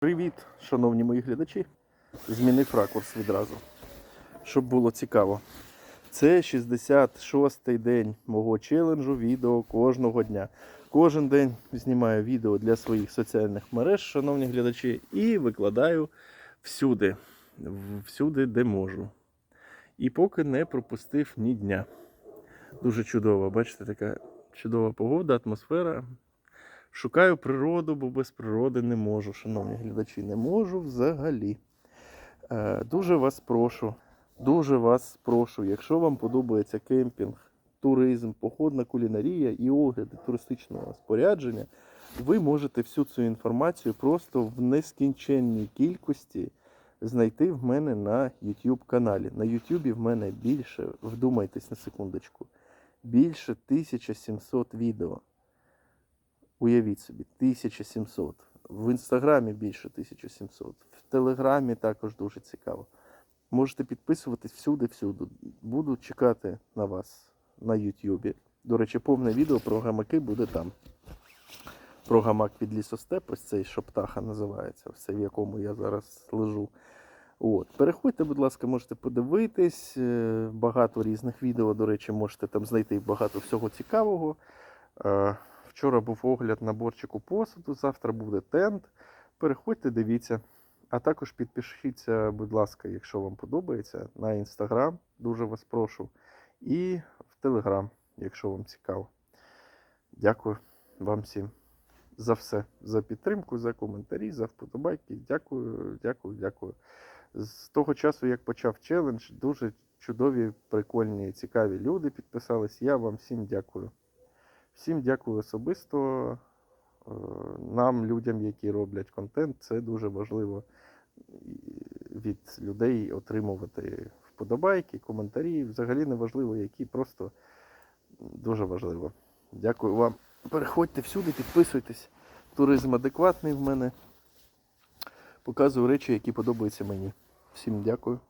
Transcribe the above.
Привіт, шановні мої глядачі. Змінив ракурс відразу, щоб було цікаво. Це 66-й день мого челенджу відео кожного дня. Кожен день знімаю відео для своїх соціальних мереж, шановні глядачі, і викладаю всюди, всюди, де можу. І поки не пропустив ні дня. Дуже чудово, бачите, така чудова погода, атмосфера. Шукаю природу, бо без природи не можу, шановні глядачі, не можу взагалі. Е, Дуже вас прошу, дуже вас прошу, якщо вам подобається кемпінг, туризм, походна кулінарія і огляди туристичного спорядження, ви можете всю цю інформацію просто в нескінченній кількості знайти в мене на YouTube каналі. На YouTube в мене більше, вдумайтесь на секундочку, більше 1700 відео. Уявіть собі, 1700. В інстаграмі більше 1700. В телеграмі також дуже цікаво. Можете підписуватись всюди-всюди. Буду чекати на вас на Ютубі. До речі, повне відео про гамаки буде там. Про гамак під лісостеп, ось цей що птаха називається, все, в якому я зараз лежу. От. Переходьте, будь ласка, можете подивитись. е, Багато різних відео, до речі, можете там знайти багато всього цікавого. Вчора був огляд наборчику посуду, завтра буде тент. Переходьте, дивіться. А також підпишіться, будь ласка, якщо вам подобається, на інстаграм, дуже вас прошу. І в телеграм, якщо вам цікаво. Дякую вам всім за все, за підтримку, за коментарі, за вподобайки. Дякую, дякую, дякую. З того часу, як почав челендж, дуже чудові, прикольні, цікаві люди підписались. Я вам всім дякую. Всім дякую особисто. Е, Нам, людям, які роблять контент, це дуже важливо від людей отримувати вподобайки, коментарі. Взагалі не важливо, які, просто дуже важливо. Дякую вам. Переходьте всюди, підписуйтесь. Туризм адекватний в мене. Показую речі, які подобаються мені. Всім дякую.